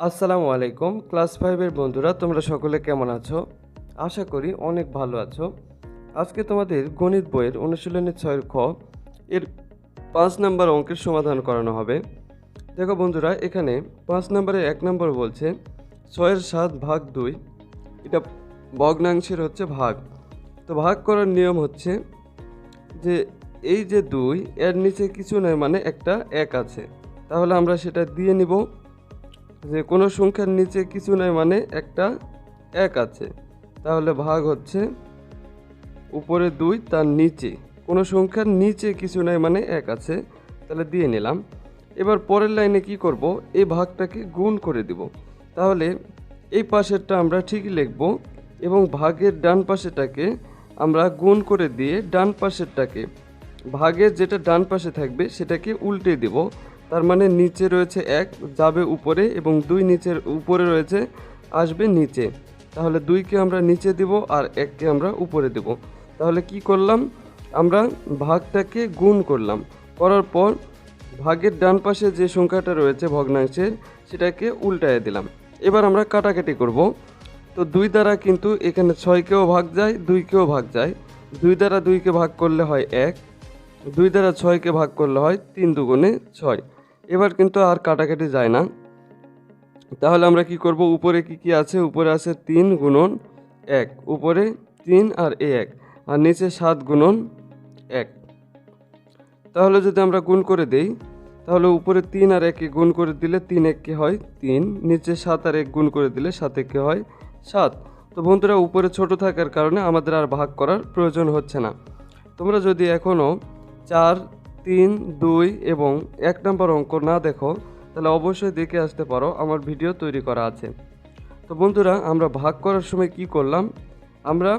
আসসালামু আলাইকুম, ক্লাস ফাইভের বন্ধুরা, তোমরা সকলে কেমন আছো? আশা করি অনেক ভালো আছো। আজকে তোমাদের গণিত বইয়ের অনুশীলনী ছয়ের খ, এর পাঁচ নাম্বার অঙ্কের সমাধান করানো হবে। দেখো বন্ধুরা, এখানে পাঁচ নম্বরে এক নম্বর বলছে, ছয়ের সাত ভাগ দুই, এটা ভগ্নাংশের হচ্ছে ভাগ। তো ভাগ করার নিয়ম হচ্ছে যে এই যে দুই, এর নিচে কিছু নয় মানে একটা এক আছে। তাহলে আমরা সেটা দিয়ে নিব যে কোনো সংখ্যার নিচে কিছু নয় মানে একটা এক আছে। তাহলে ভাগ হচ্ছে উপরে দুই, তার নিচে। কোনো সংখ্যার নিচে কিছু নয় মানে এক আছে। তাহলে দিয়ে নিলাম। এবার পরের লাইনে কি করব? এই ভাগটাকে গুণ করে দিব। তাহলে এই পাশেরটা আমরা ঠিকই লিখব এবং ভাগের ডান পাশেটাকে আমরা গুণ করে দিয়ে ডান পাশেরটাকে ভাগের যেটা ডান পাশে থাকবে সেটাকে উল্টে দেব। তার মানে নিচে রয়েছে এক, যাবে উপরে এবং দুই নিচের উপরে রয়েছে, আসবে নিচে। তাহলে দুইকে আমরা নিচে দেব আর এককে আমরা উপরে দেব। তাহলে কি করলাম? আমরা ভাগটাকে গুণ করলাম। করার পর ভাগের ডান পাশে যে সংখ্যাটা রয়েছে ভগ্নাংশের, সেটাকে উল্টায় দিলাম। এবার আমরা কাটাকাটি করব। তো দুই দ্বারা কিন্তু এখানে ছয়কেও ভাগ যায়, দুইকেও ভাগ যায়। দুই দ্বারা দুইকে ভাগ করলে হয় এক দুই দ্বারা ছয়কে ভাগ করলে হয় তিন দুগুণে ছয়। এবার কিন্তু আর কাটাকাটি যায় না। তাহলে আমরা কি করব? উপরে কি কি আছে? উপরে আছে তিন গুণন এক। উপরে তিন আর এ এক। আর নিচে সাত গুণন এক। তাহলে যদি আমরা গুণ করে দেই, তাহলে উপরে তিন আর একে গুণ করে দিলে তিন এককে হয় তিন। নিচে সাত আর এক গুণ করে দিলে সাত একে হয় সাত। তো বন্ধুরা, উপরে ছোট থাকার কারণে আমাদের আর ভাগ করার প্রয়োজন হচ্ছে না। তোমরা যদি এখনও চার, তিন, দুই এবং এক নম্বর অঙ্ক না দেখো, তাহলে অবশ্যই দেখে আসতে পারো, আমার ভিডিও তৈরি করা আছে। তো বন্ধুরা, আমরা ভাগ করার সময় কি করলাম? আমরা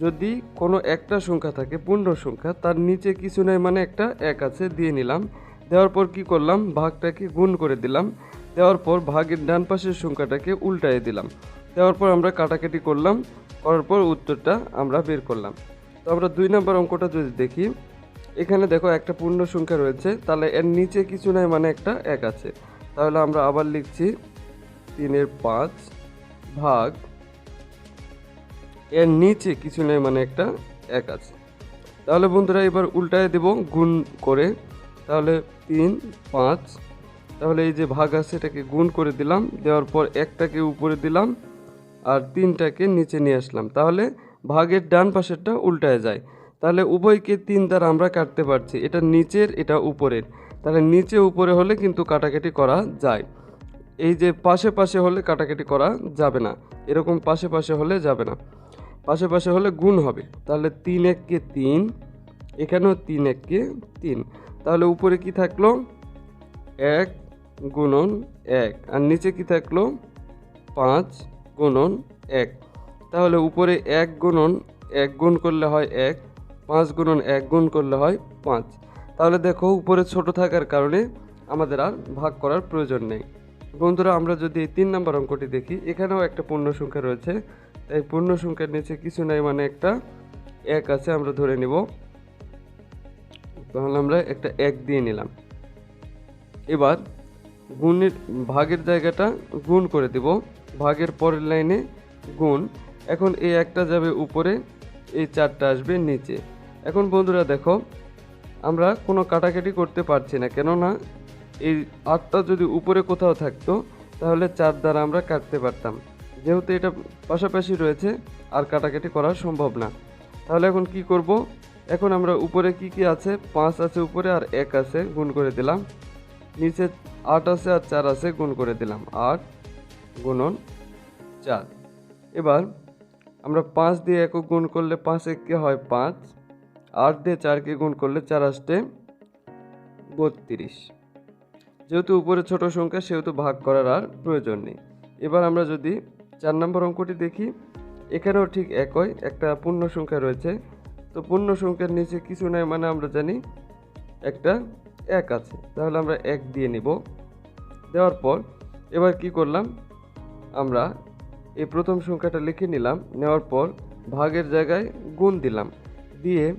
যদি কোনো একটা সংখ্যা থাকে, পূর্ণ সংখ্যা, তার নিচে কিছু নেই মানে একটা এক আছে, দিয়ে নিলাম। দেওয়ার পর কি করলাম? ভাগটাকে গুণ করে দিলাম। দেওয়ার পর ভাগের ডান পাশের সংখ্যাটাকে উল্টায় দিলাম। দেওয়ার পর আমরা কাটাকাটি করলাম, করার পর উত্তরটা আমরা বের করলাম। তো আমরা দুই নম্বর অঙ্কটা যদি দেখি এখানে দেখো একটা পূর্ণ সংখ্যা রয়েছে। তাহলে এর নিচে কিছু নাই মানে একটা এক আছে। তাহলে আমরা আবার লিখছি তিনের পাঁচ ভাগ এর নিচে কিছু নেই মানে একটা এক আছে। তাহলে বন্ধুরা এবার উল্টায় দেব, গুণ করে। তাহলে তিন, পাঁচ। তাহলে এই যে ভাগ আছে, এটাকে গুণ করে দিলাম। দেওয়ার পর একটাকে উপরে দিলাম। আর তিনটাকে নিচে নিয়ে আসলাম। তাহলে ভাগের ডান পাশেরটা উল্টায় যায়। তাহলে উভয়কে তিন দ্বারা আমরা কাটতে পারছি। এটা নিচের, এটা উপরের। তাহলে নিচে উপরে হলে কিন্তু কাটাকাটি করা যায়। এই যে পাশে পাশে হলে কাটাকাটি করা যাবে না। এরকম পাশে পাশে হলে যাবে না। পাশে পাশে হলে গুণ হবে। তাহলে তিন এককে তিন, এখানেও তিন এককে তিন। তাহলে উপরে কি থাকল? এক গুণন এক। আর নিচে কি থাকল? পাঁচ গুণন এক। তাহলে উপরে এক গুণন এক গুণ করলে হয় এক। পাঁচ গুণন এক গুণ করলে হয় পাঁচ। তাহলে দেখো, উপরে ছোট থাকার কারণে আমাদের আর ভাগ করার প্রয়োজন নেই। বন্ধুরা, আমরা যদি এই তিন নম্বর অঙ্কটি দেখি, এখানেও একটা পূর্ণ সংখ্যা রয়েছে। তাই পূর্ণ সংখ্যার নিচে কিছু নাই মানে একটা এক আছে, আমরা ধরে নিব। তাহলে আমরা একটা এক দিয়ে নিলাম। এবার গুণের ভাগের জায়গাটা গুণ করে দিব। ভাগের পরের লাইনে গুণ। এখন এই একটা যাবে উপরে, এই চারটা আসবে নিচে। এখন বন্ধুরা দেখো, আমরা কোনো কাটাকাটি করতে পারছি না, কেননা এই আটটা যদি উপরে কোথাও থাকতো, তাহলে চার দ্বারা আমরা কাটতে পারতাম। যেহেতু এটা পাশাপাশি রয়েছে, আর কাটাকাটি করা সম্ভব না। তাহলে এখন কি করব? এখন আমরা উপরে কি কি আছে? পাঁচ আছে উপরে আর এক আছে, গুণ করে দিলাম। নিচে আট আছে আর চার আছে, গুণ করে দিলাম। আট গুণন চার। এবার আমরা পাঁচ দিয়ে একক গুণ করলে পাঁচ এককে হয়? পাঁচ। আট দিয়ে চারকে গুণ করলে চার আসতে বত্রিশ। যেহেতু উপরে ছোট সংখ্যা, সেহেতু ভাগ করার আর প্রয়োজন নেই। এবার আমরা যদি চার নম্বর অঙ্কটি দেখি, এখানেও ঠিক একই, একটা পূর্ণ সংখ্যা রয়েছে। তো পূর্ণ সংখ্যার নিচে কিছু নাই মানে আমরা জানি একটা এক আছে। তাহলে আমরা এক দিয়ে নিব। দেওয়ার পর এবার কি করলাম? আমরা এই প্রথম সংখ্যাটা লিখে নিলাম। নেওয়ার পর ভাগের জায়গায় গুণ দিলাম। দিয়ে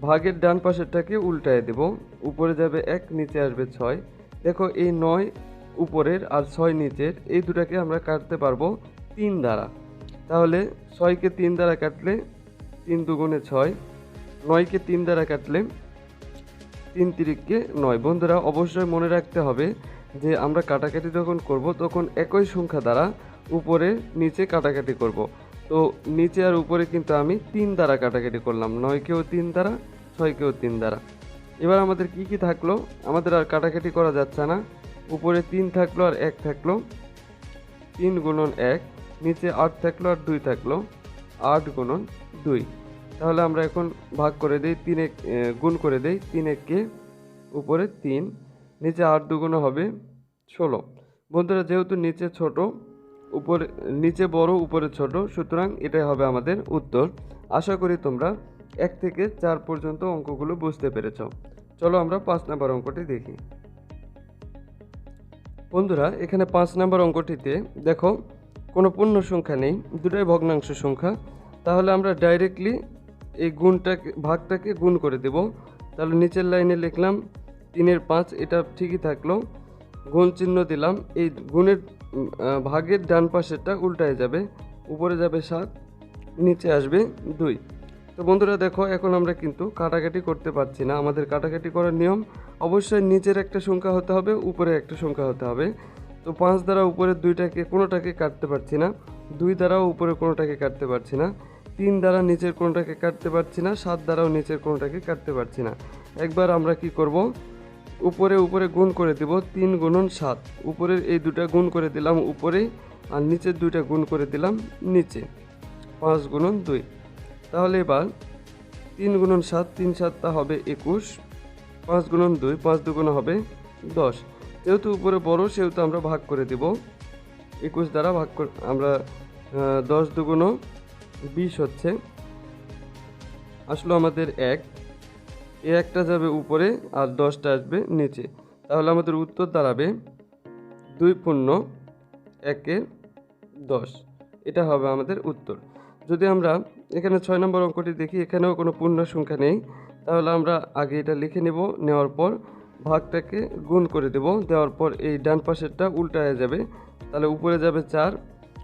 ভাগের ডান পাশেরটাকে উল্টায় দেব। উপরে যাবে এক, নিচে আসবে ছয়। দেখো, এই নয় উপরের আর ছয় নিচের, এই দুটাকে আমরা কাটতে পারব তিন দ্বারা। তাহলে ছয়কে তিন দ্বারা কাটলে তিন দুগুণে ছয়, নয়কে তিন দ্বারা কাটলে তিন তিরিককে নয়। বন্ধুরা, অবশ্যই মনে রাখতে হবে যে আমরা কাটাকাটি যখন করব, তখন একই সংখ্যা দ্বারা উপরে, নিচে কাটাকাটি করব। তো নিচে আর উপরে কিন্তু আমি তিন দ্বারা কাটাকাটি করলাম। নয়কেও তিন দ্বারা ছয়কেও তিন দ্বারা এবার আমাদের কি কি থাকল? আমাদের আর কাটাকাটি করা যাচ্ছে না। উপরে তিন থাকল আর এক থাকল। তিন গুণন এক, নিচে আট থাকল আর দুই থাকল। আট গুণন দুই। তাহলে আমরা এখন ভাগ করে দিই, তিন এক গুণ করে দিই, তিন এককে উপরে তিন, নিচে আট দুগুণ হবে ষোলো। বন্ধুরা, যেহেতু নিচে ছোট উপরে, নিচে বড়, উপরে ছোট। সুতরাং এটাই হবে আমাদের উত্তর। আশা করি তোমরা এক থেকে চার পর্যন্ত অঙ্কগুলো বুঝতে পেরেছ। চলো আমরা পাঁচ নাম্বার অঙ্কটি দেখি। বন্ধুরা, এখানে পাঁচ নাম্বার অঙ্কটিতে দেখো, কোনো পূর্ণ সংখ্যা নেই, দুটাই ভগ্নাংশ সংখ্যা। তাহলে আমরা ডাইরেক্টলি এই গুণটাকে, ভাগটাকে গুণ করে দেব। তাহলে নিচের লাইনে লিখলাম, তিনের পাঁচ, এটা ঠিকই থাকল। গুণ চিহ্ন দিলাম, এই গুণের ভাগের ডান পাশেরটা উল্টায় যাবে, উপরে যাবে সাত, নিচে আসবে দুই। তো বন্ধুরা দেখো, এখন আমরা কিন্তু কাটাকাটি করতে পারছি না। আমাদের কাটাকাটি করার নিয়ম, অবশ্যই নিচের একটা সংখ্যা হতে হবে, উপরে একটা সংখ্যা হতে হবে। তো পাঁচ দ্বারা উপরের দুইটাকে, কোনোটাকে কাটতে পারছি না। দুই দ্বারাও উপরে কোনোটাকে কাটতে পারছি না। তিন দ্বারা নিচের কোনোটাকে কাটতে পারছি না। সাত দ্বারাও নিচের কোনোটাকে কাটতে পারছি না। একবার আমরা কি করব? উপরে উপরে গুণ করে দেব তিন গুণন সাত। উপরের এই দুটা গুণ করে দিলাম উপরে আর নিচের দুইটা গুণ করে দিলাম নিচে। পাঁচ গুণন দুই। তাহলে এবার তিন গুণন সাত, তিন সাতটা হবে একুশ। পাঁচ গুণন দুই, পাঁচ দুগুণ হবে দশ। যেহেতু উপরে বড়, সেহেতু আমরা ভাগ করে দেব। একুশ দ্বারা ভাগ করে আমরা দশ দুগুণ বিশ হচ্ছে। আসলো আমাদের এক। একটা যাবে উপরে আর দশটা আসবে নিচে। তাহলে আমাদের উত্তর দাঁড়াবে দুই পূর্ণ একে দশ। এটা হবে আমাদের উত্তর। যদি আমরা এখানে ছয় নম্বর অঙ্কটি দেখি, এখানেও কোনো পূর্ণ সংখ্যা নেই। তাহলে আমরা আগে এটা লিখে নেব, নেওয়ার পর ভাগটাকে গুণ করে দেব। দেওয়ার পর এই ডান পাশেরটা উল্টায় যাবে। তাহলে উপরে যাবে চার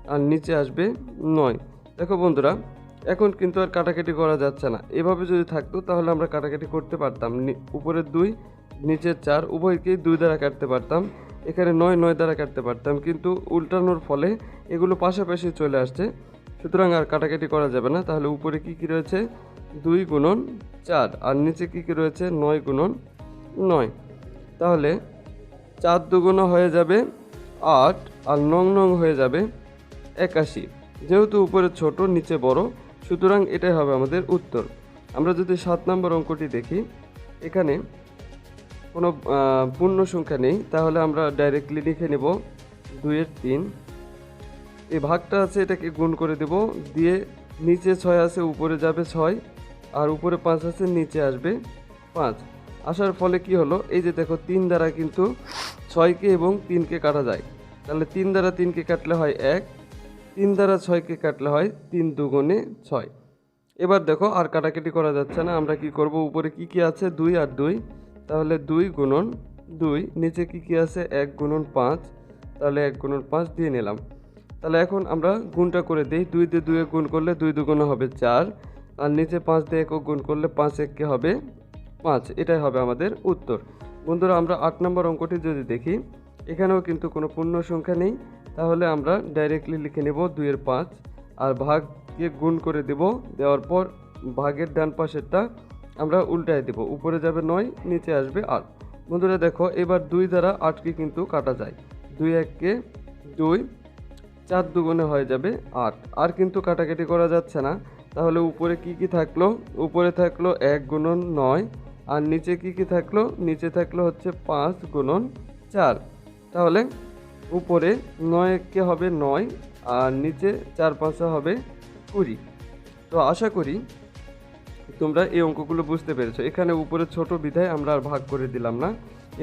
আর নিচে আসবে নয়। দেখো বন্ধুরা এখন কিন্তু আর কাটাকাটি করা যাচ্ছে না। এভাবে যদি থাকতো, তাহলে আমরা কাটাকাটি করতে পারতাম। উপরের দুই, নিচের চার, উভয়কেই দুই দ্বারা কাটতে পারতাম। এখানে নয় নয় দ্বারা কাটতে পারতাম। কিন্তু উল্টানোর ফলে এগুলো পাশাপাশি চলে আসছে। সুতরাং আর কাটাকাটি করা যাবে না। তাহলে উপরে কি কি রয়েছে? দুই গুণন চার। আর নিচে কি কি রয়েছে? নয় গুণন নয়। তাহলে চার দুগুণ হয়ে যাবে আট, আর নং নং হয়ে যাবে একাশি। যেহেতু উপরে ছোট, নিচে বড় সুতরাং এটাই হবে আমাদের উত্তর। আমরা যদি সাত নম্বর অঙ্কটি দেখি, এখানে কোনো পূর্ণ সংখ্যা নেই, তাহলে আমরা ডাইরেক্টলি লিখে নেব দুইয়ের তিন। এই ভাগটা আছে, এটাকে গুণ করে দেব, দিয়ে নিচে ছয় আছে, উপরে যাবে ছয়, আর উপরে পাঁচ আছে, নিচে আসবে পাঁচ। আসার ফলে কি হলো? এই যে দেখো, তিন দ্বারা কিন্তু ছয়কে এবং তিনকে কাটা যায়। তাহলে তিন দ্বারা তিনকে কাটলে হয় এক তিন দ্বারা ছয়কে কাটলে হয় তিন দুগুণে ছয়। এবার দেখো আর কাটাকাটি করা যাচ্ছে না, আমরা কি করব? উপরে কি কি আছে? দুই আর দুই। তাহলে দুই গুণন দুই, নিচে কি কি আছে? এক গুণন পাঁচ। তাহলে এক গুণন পাঁচ দিয়ে নিলাম। তাহলে এখন আমরা গুণটা করে দিই। দুই দিয়ে দুয়ে গুণ করলে দুই দুগুণে হবে চার। আর নিচে পাঁচ দিয়ে একক গুণ করলে পাঁচ এককে হবে পাঁচ। এটাই হবে আমাদের উত্তর। বন্ধুরা, আমরা আট নম্বর অঙ্কটি যদি দেখি এখানেও কিন্তু কোনো পূর্ণ সংখ্যা নেই। তাহলে আমরা ডাইরেক্টলি লিখে নেব দুইয়ের পাঁচ আর ভাগকে গুণ করে দেব। দেওয়ার পর ভাগের ডান পাশেরটা আমরা উল্টায় দেব। উপরে যাবে নয়, নিচে আসবে আট। বন্ধুরা দেখো, এবার দুই দ্বারা আটকে কিন্তু কাটা যায়। দুই এককে দুই, চার দুগুণে হয়ে যাবে আট। আর কিন্তু কাটাকাটি করা যাচ্ছে না। তাহলে উপরে কি কি থাকল? উপরে থাকল এক গুণন নয় আর নিচে কি কি থাকল? নিচে থাকল হচ্ছে পাঁচ গুণন চার। তাহলে উপরে নয় কে হবে নয় আর নিচে চার পাঁচে হবে কুড়ি। তো আশা করি তোমরা এই অঙ্কগুলো বুঝতে পেরেছ। এখানে উপরে ছোট বিধায় আমরা আর ভাগ করে দিলাম না।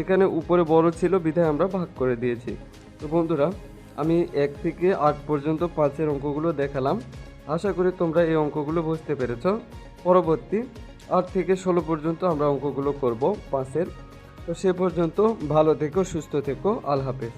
এখানে উপরে বড় ছিল, বিধায় আমরা ভাগ করে দিয়েছি। তো বন্ধুরা, আমি এক থেকে আট পর্যন্ত পাঁচের অঙ্কগুলো দেখালাম। আশা করি তোমরা এই অঙ্কগুলো বুঝতে পেরেছ। পরবর্তী আট থেকে ষোলো পর্যন্ত আমরা অঙ্কগুলো করব পাঁচের তো সে পর্যন্ত ভালো থেকো সুস্থ থেকো আল্লাহ হাফেজ।